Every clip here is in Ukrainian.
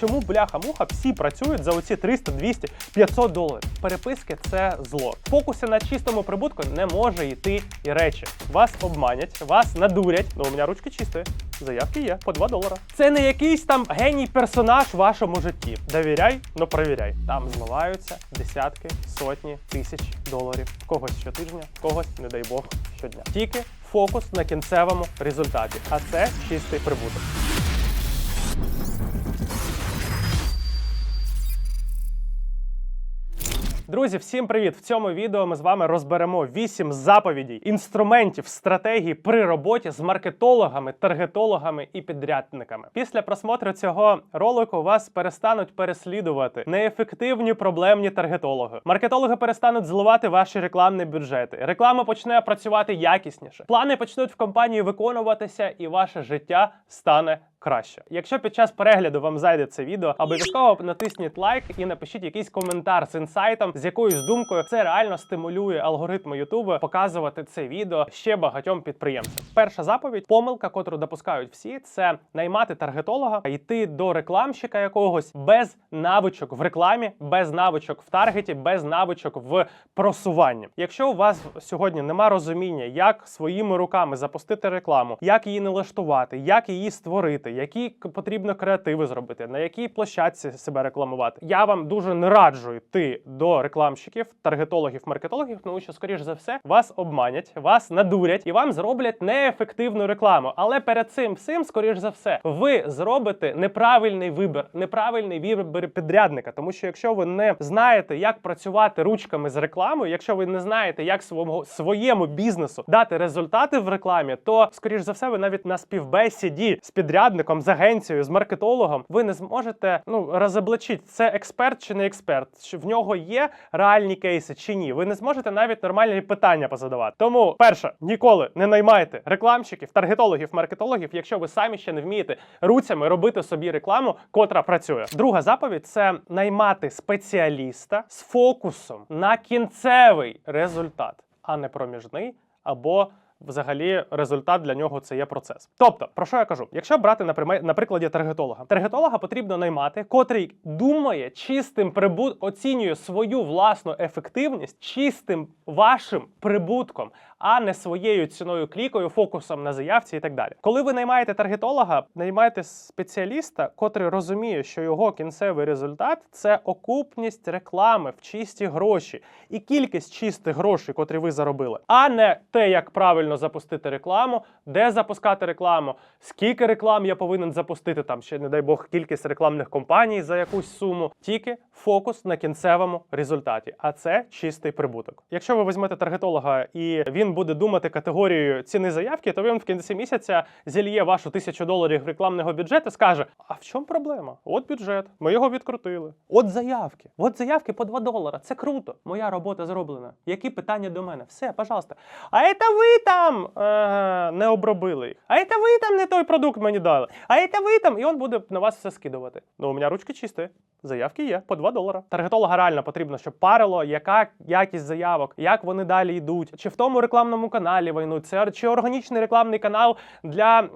Чому бляха-муха всі працюють за оці 300, 200, 500 доларів? Переписки це зло. В фокусі на чистому прибутку не може йти і речі. Вас обманять, вас надурять. Ну, у мене ручки чисті. Заявки є по 2 долара. Це не якийсь там геній персонаж в вашому житті. Довіряй, но провіряй. Там зливаються десятки, сотні тисяч доларів. Когось щотижня, когось, не дай Бог, щодня. Тільки фокус на кінцевому результаті, а це чистий прибуток. Друзі, всім привіт! В цьому відео ми з вами розберемо 8 заповідей, інструментів, стратегій при роботі з маркетологами, таргетологами і підрядниками. Після просмотру цього ролику вас перестануть переслідувати неефективні проблемні таргетологи. Маркетологи перестануть зливати ваші рекламні бюджети. Реклама почне працювати якісніше. Плани почнуть в компанії виконуватися, і ваше життя стане краще. Якщо під час перегляду вам зайде це відео, обов'язково натисніть лайк і напишіть якийсь коментар з інсайтом, з якоюсь думкою. Це реально стимулює алгоритми Ютубу показувати це відео ще багатьом підприємцям. Перша заповідь, помилка, котру допускають всі, це наймати таргетолога, йти до рекламщика якогось без навичок в рекламі, без навичок в таргеті, без навичок в просуванні. Якщо у вас сьогодні нема розуміння, як своїми руками запустити рекламу, як її налаштувати, як її створити, які потрібно креативи зробити, на якій площадці себе рекламувати, я вам дуже не раджу йти до рекламщиків, таргетологів, маркетологів, тому що, скоріш за все, вас обманять, вас надурять і вам зроблять неефективну рекламу. Але перед цим всім, скоріш за все, ви зробите неправильний вибір, неправильний вибір підрядника. Тому що якщо ви не знаєте, як працювати ручками з рекламою, якщо ви не знаєте, як своєму своєму бізнесу дати результати в рекламі, то скоріш за все, ви навіть на співбесіді з підрядником, з агенцією, з маркетологом, ви не зможете ну розоблачити, це експерт чи не експерт, чи в нього є реальні кейси чи ні. Ви не зможете навіть нормальні питання позадавати. Тому, перше, ніколи не наймайте рекламщиків, таргетологів, маркетологів, якщо ви самі ще не вмієте руцями робити собі рекламу, котра працює. Друга заповідь це наймати спеціаліста з фокусом на кінцевий результат, а не проміжний або. Взагалі, результат для нього це є процес. Тобто, про що я кажу? Якщо брати на, прикладі таргетолога, таргетолога потрібно наймати, котрий думає чистим прибут, оцінює свою власну ефективність чистим вашим прибутком, а не своєю ціною клікою, фокусом на заявці і так далі. Коли ви наймаєте таргетолога, наймаєте спеціаліста, котрий розуміє, що його кінцевий результат це окупність реклами в чисті гроші і кількість чистих грошей, котрі ви заробили, а не те, як правильно запустити рекламу, де запускати рекламу, скільки реклам я повинен запустити, там ще, не дай Бог, кількість рекламних компаній за якусь суму. Тільки фокус на кінцевому результаті, а це чистий прибуток. Якщо ви візьмете таргетолога і він буде думати категорією ціни заявки, то він в кінці місяця зільє вашу тисячу доларів рекламного бюджету, скаже: А в чому проблема? От бюджет, ми його відкрутили. От заявки, от заявки по 2 долара. Це круто. Моя робота зроблена. Які питання до мене? Все, пожалуйста. А це ви там е, не обробили їх. А це ви там не той продукт мені дали. А це ви там, і він буде на вас все скидувати. Ну, у мене ручки чисті. Заявки є по 2 долара. Таргетолога реально потрібно, щоб парило, яка якість заявок, як вони далі йдуть, чи в тому рекламному каналі війнуть, це чи органічний рекламний канал для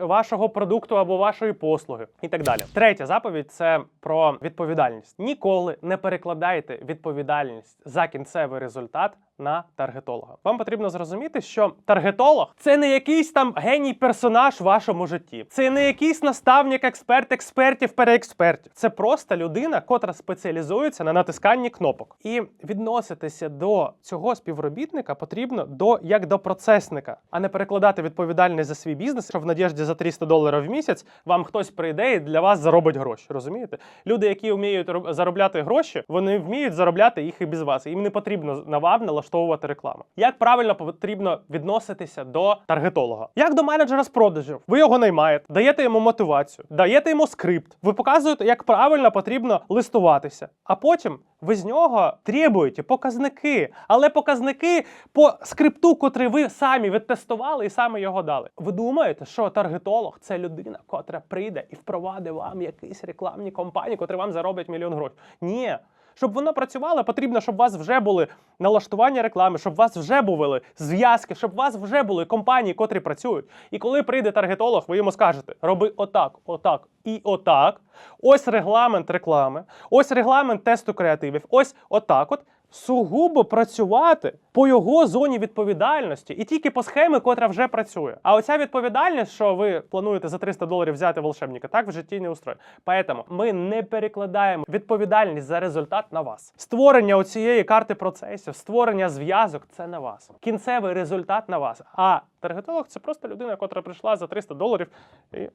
вашого продукту або вашої послуги, і так далі. Третя заповідь це про відповідальність. Ніколи не перекладайте відповідальність за кінцевий результат. На таргетолога вам потрібно зрозуміти, що таргетолог це не якийсь там геній персонаж в вашому житті, це не якийсь наставник, експерт, експертів, переекспертів. Це просто людина, котра спеціалізується на натисканні кнопок. І відноситися до цього співробітника потрібно до як до процесника, а не перекладати відповідальність за свій бізнес, що в надіжді за 300 доларів в місяць вам хтось прийде і для вас заробить гроші. Розумієте? Люди, які вміють заробляти гроші, вони вміють заробляти їх і без вас. Їм не потрібно на вам налаштовувати рекламу. Як правильно потрібно відноситися до таргетолога? Як до менеджера з продажів? Ви його наймаєте, даєте йому мотивацію, даєте йому скрипт. Ви показуєте, як правильно потрібно листуватися, а потім. Ви з нього требуєте показники, але показники по скрипту, котрий ви самі відтестували і самі його дали. Ви думаєте, що таргетолог це людина, котра прийде і впровадить вам якісь рекламні компанії, котрі вам зароблять мільйон грошей? Ні. Щоб воно працювало, потрібно, щоб у вас вже були налаштування реклами, щоб у вас вже були зв'язки, щоб у вас вже були компанії, котрі працюють. І коли прийде таргетолог, ви йому скажете: роби отак, отак і отак. Ось регламент реклами, ось регламент тесту креативів, ось отак. От сугубо працювати по його зоні відповідальності і тільки по схемі, котра вже працює. А оця відповідальність, що ви плануєте за 300 доларів взяти волшебника, так в житті не устроє. Поэтому ми не перекладаємо відповідальність за результат на вас. Створення оцієї карти процесів, створення зв'язок це на вас. Кінцевий результат на вас. А таргетолог це просто людина, котра прийшла за 300 доларів і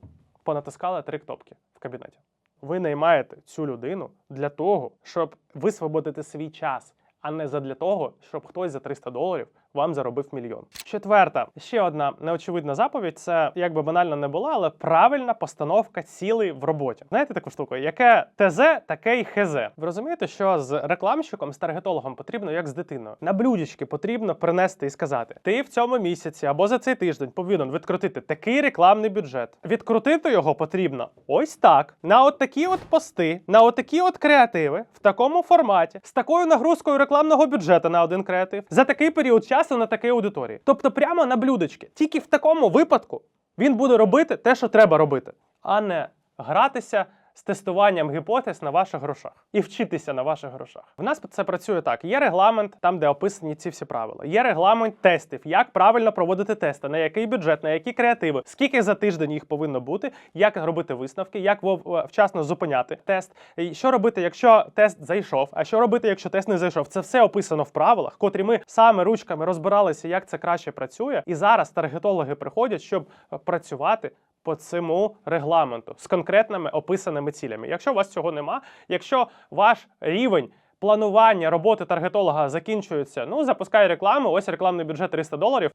понатискала три кнопки в кабінеті. Ви наймаєте цю людину для того, щоб висвободити свій час, а не задля того, щоб хтось за 300 доларів вам заробив мільйон. Четверта, ще одна неочевидна заповідь це як би банально не була, але правильна постановка цілей в роботі. Знаєте таку штуку? Яке ТЗ, таке й ХЗ. Ви розумієте, що з рекламщиком, з таргетологом потрібно як з дитиною. На блюдечки потрібно принести і сказати: ти в цьому місяці або за цей тиждень повинен відкрутити такий рекламний бюджет. Відкрутити його потрібно ось так, на от такі от пости, на от такі от креативи, в такому форматі, з такою нагрузкою рекламного бюджету на один креатив, за такий період часу на такій аудиторії. Тобто прямо на блюдечки. Тільки в такому випадку він буде робити те, що треба робити, а не гратися з тестуванням гіпотез на ваших грошах і вчитися на ваших грошах. В нас це працює так: є регламент, там де описані ці всі правила. Є регламент тестів, як правильно проводити тести, на який бюджет, на які креативи, скільки за тиждень їх повинно бути, як робити висновки, як вов- вчасно зупиняти тест. І Що робити, якщо тест зайшов, а що робити, якщо тест не зайшов? Це все описано в правилах, котрі ми саме ручками розбиралися, як це краще працює. І зараз таргетологи приходять, щоб е, працювати по цьому регламенту з конкретними описаними цілями. Якщо у вас цього нема, якщо ваш рівень планування роботи таргетолога закінчується, ну запускай рекламу, ось рекламний бюджет 300 доларів.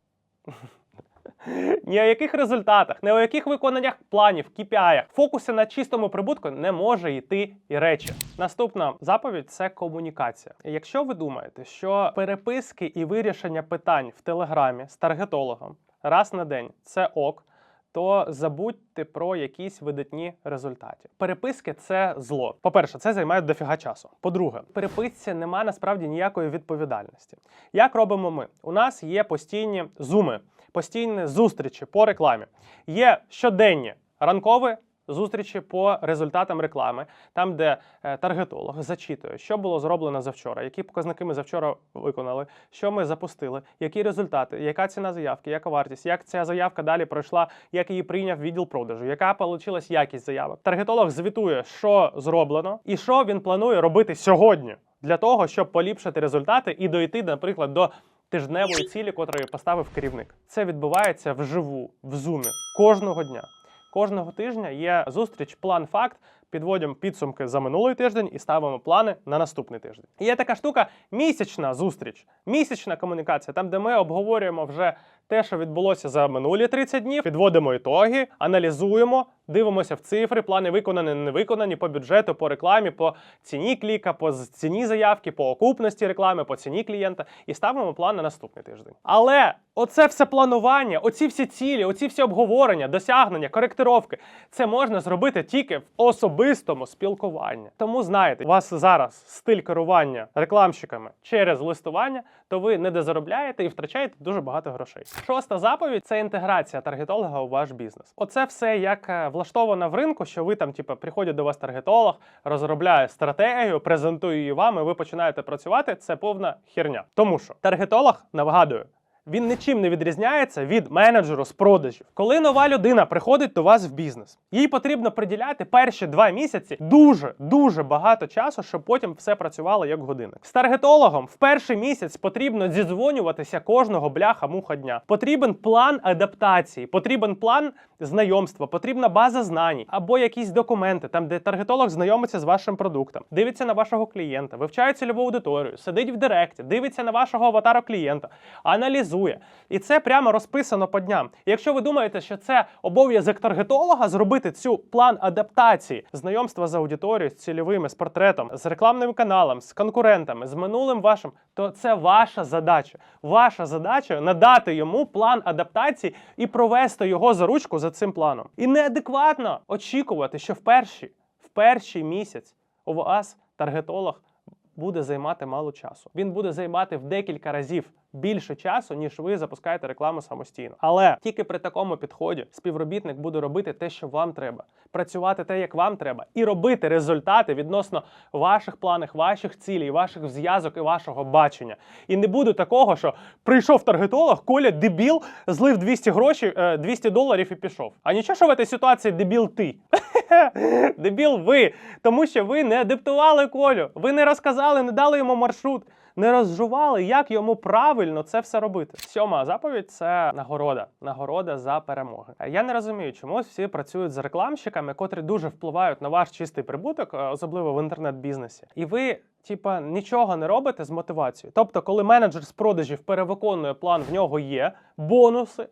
Ні о яких результатах, ні о яких виконаннях планів, KPI, фокусі на чистому прибутку не може йти і речі. Наступна заповідь це комунікація. Якщо ви думаєте, що переписки і вирішення питань в телеграмі з таргетологом раз на день це ок. То забудьте про якісь видатні результати. Переписки це зло. По-перше, це займає дофіга часу. По-друге, переписці нема насправді ніякої відповідальності. Як робимо ми? У нас є постійні зуми, постійні зустрічі по рекламі. Є щоденні ранкові зустрічі по результатам реклами, там, де е, таргетолог зачитує, що було зроблено завчора, які показники ми завчора виконали, що ми запустили, які результати, яка ціна заявки, яка вартість, як ця заявка далі пройшла, як її прийняв відділ продажу, яка вийшла якість заявок. Таргетолог звітує, що зроблено і що він планує робити сьогодні для того, щоб поліпшити результати і дойти, наприклад, до тижневої цілі, котрої поставив керівник. Це відбувається вживу, в зумі кожного дня. Кожного тижня є зустріч, план факт. Підводимо підсумки за минулий тиждень і ставимо плани на наступний тиждень. Є така штука місячна зустріч, місячна комунікація, там, де ми обговорюємо вже те, що відбулося за минулі 30 днів, підводимо ітоги, аналізуємо, дивимося в цифри, плани виконані, не виконані по бюджету, по рекламі, по ціні кліка, по ціні заявки, по окупності реклами, по ціні клієнта і ставимо план на наступний тиждень. Але оце все планування, оці всі цілі, оці всі обговорення, досягнення, коректировки, це можна зробити тільки в особистому спілкуванні. Тому знаєте, у вас зараз стиль керування рекламщиками через листування, то ви не дозаробляєте і втрачаєте дуже багато грошей. Шоста заповідь це інтеграція таргетолога у ваш бізнес. Оце все як е, влаштовано в ринку, що ви там, типу, приходять до вас таргетолог, розробляє стратегію, презентує її вам, і ви починаєте працювати. Це повна херня. Тому що таргетолог, нагадую, він нічим не відрізняється від менеджеру з продажів. Коли нова людина приходить до вас в бізнес, їй потрібно приділяти перші два місяці дуже дуже багато часу, щоб потім все працювало як годинник. З таргетологом в перший місяць потрібно зідзвонюватися кожного бляха-муха дня. Потрібен план адаптації, потрібен план знайомства, потрібна база знань або якісь документи, там де таргетолог знайомиться з вашим продуктом, дивиться на вашого клієнта, вивчає цільову аудиторію, сидить в директі, дивиться на вашого аватара клієнта, аналізує. І це прямо розписано по дням. І якщо ви думаєте, що це обов'язок таргетолога зробити цю план адаптації, знайомства з аудиторією, з цільовими, з портретом, з рекламним каналом, з конкурентами, з минулим вашим, то це ваша задача. Ваша задача надати йому план адаптації і провести його за ручку за цим планом. І неадекватно очікувати, що в перший, в перший місяць у вас таргетолог буде займати мало часу. Він буде займати в декілька разів більше часу, ніж ви запускаєте рекламу самостійно. Але тільки при такому підході співробітник буде робити те, що вам треба, працювати те, як вам треба, і робити результати відносно ваших планів, ваших цілей, ваших зв'язок і вашого бачення. І не буде такого, що прийшов таргетолог, Коля дебіл, злив 200 грошей, е, 200 доларів і пішов. А нічого, що в цій ситуації дебіл ти. Дебіл ви, тому що ви не адаптували Колю, ви не розказали, не дали йому маршрут, не розжували, як йому правильно це все робити. Сьома заповідь це нагорода. Нагорода за перемоги. Я не розумію, чому всі працюють з рекламщиками, котрі дуже впливають на ваш чистий прибуток, е, особливо в інтернет-бізнесі. І ви. Типа нічого не робите з мотивацією. Тобто, коли менеджер з продажів перевиконує план, в нього є бонуси.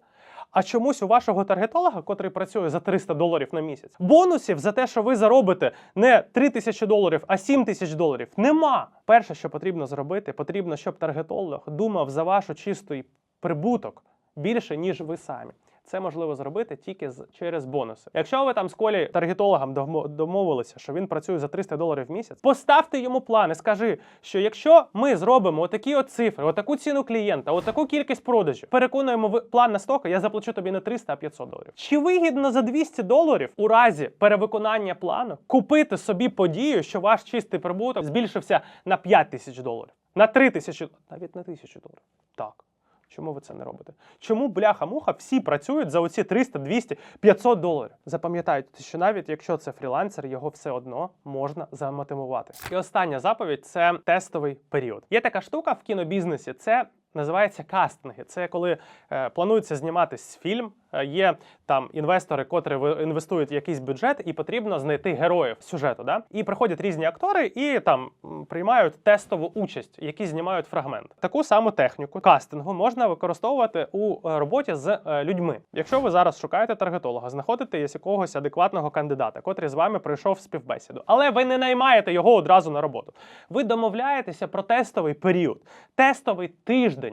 А чомусь у вашого таргетолога, котрий працює за 300 доларів на місяць, бонусів за те, що ви заробите не 3 тисячі доларів, а 7 тисяч доларів, нема. Перше, що потрібно зробити, потрібно, щоб таргетолог думав за вашу чистий прибуток більше, ніж ви самі. Це можливо зробити тільки з через бонуси. Якщо ви там з колі таргетологом домовилися, що він працює за 300 доларів в місяць, поставте йому план і скажи, що якщо ми зробимо отакі от цифри, отаку ціну клієнта, отаку кількість продажів, переконуємо план на стока, я заплачу тобі не 300, а 500 доларів. Чи вигідно за 200 доларів у разі перевиконання плану купити собі подію, що ваш чистий прибуток збільшився на 5 тисяч доларів, на 3 тисячі, навіть на тисячу доларів? Так. Чому ви це не робите? Чому бляха-муха всі працюють за оці 300, 200, 500 доларів? Запам'ятайте, що навіть якщо це фрілансер, його все одно можна замотивувати. І остання заповідь це тестовий період. Є така штука в кінобізнесі. Це називається кастинги. Це коли е, планується зніматись фільм. е, Є там інвестори, котрі інвестують якийсь бюджет, і потрібно знайти героїв сюжету. Да? І приходять різні актори і там приймають тестову участь, які знімають фрагмент. Таку саму техніку кастингу можна використовувати у е, роботі з людьми. Якщо ви зараз шукаєте таргетолога, знаходите якогось адекватного кандидата, котрий з вами прийшов співбесіду, але ви не наймаєте його одразу на роботу. Ви домовляєтеся про тестовий період, тестовий тиждень.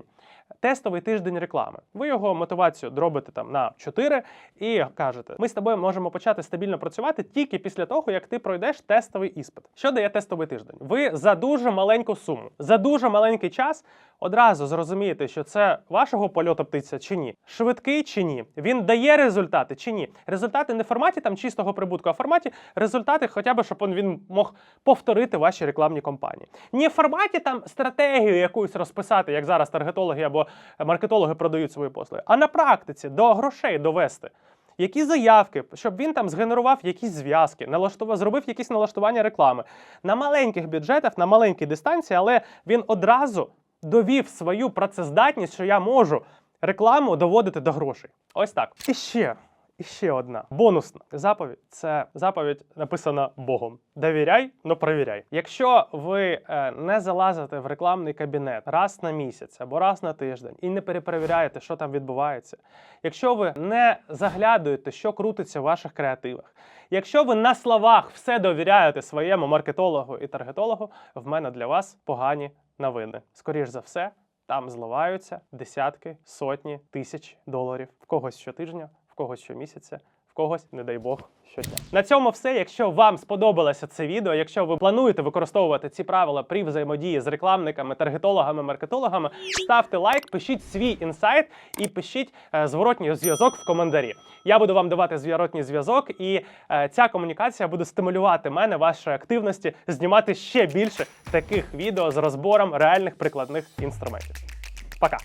Тестовий тиждень реклами. Ви його мотивацію дробите там на 4 і кажете: ми з тобою можемо почати стабільно працювати тільки після того, як ти пройдеш тестовий іспит. Що дає тестовий тиждень? Ви за дуже маленьку суму, за дуже маленький час одразу зрозумієте, що це вашого польоту птиця чи ні, швидкий чи ні. Він дає результати чи ні. Результати не в форматі там чистого прибутку, а в форматі результати, хоча б щоб він мог повторити ваші рекламні кампанії. Не в форматі там стратегію якусь розписати, як зараз таргетологи або маркетологи продають свої послуги, а на практиці до грошей довести. Які заявки, щоб він там згенерував якісь зв'язки, налаштував, зробив якісь налаштування реклами на маленьких бюджетах, на маленькій дистанції, але він одразу довів свою працездатність, що я можу рекламу доводити до грошей. Ось так. І ще. І ще одна бонусна заповідь це заповідь написана Богом. Довіряй, но провіряй. Якщо ви е, не залазите в рекламний кабінет раз на місяць або раз на тиждень і не перепровіряєте, що там відбувається, якщо ви не заглядуєте, що крутиться в ваших креативах, якщо ви на словах все довіряєте своєму маркетологу і таргетологу, в мене для вас погані новини. Скоріш за все, там зливаються десятки, сотні тисяч доларів в когось щотижня, в когось щомісяця, когось, не дай Бог, щодня. На цьому все. Якщо вам сподобалося це відео, якщо ви плануєте використовувати ці правила при взаємодії з рекламниками, таргетологами, маркетологами, ставте лайк, пишіть свій інсайт і пишіть е, зворотній зв'язок в коментарі. Я буду вам давати зворотній зв'язок, і е, ця комунікація буде стимулювати мене, вашої активності, знімати ще більше таких відео з розбором реальних прикладних інструментів. Пока!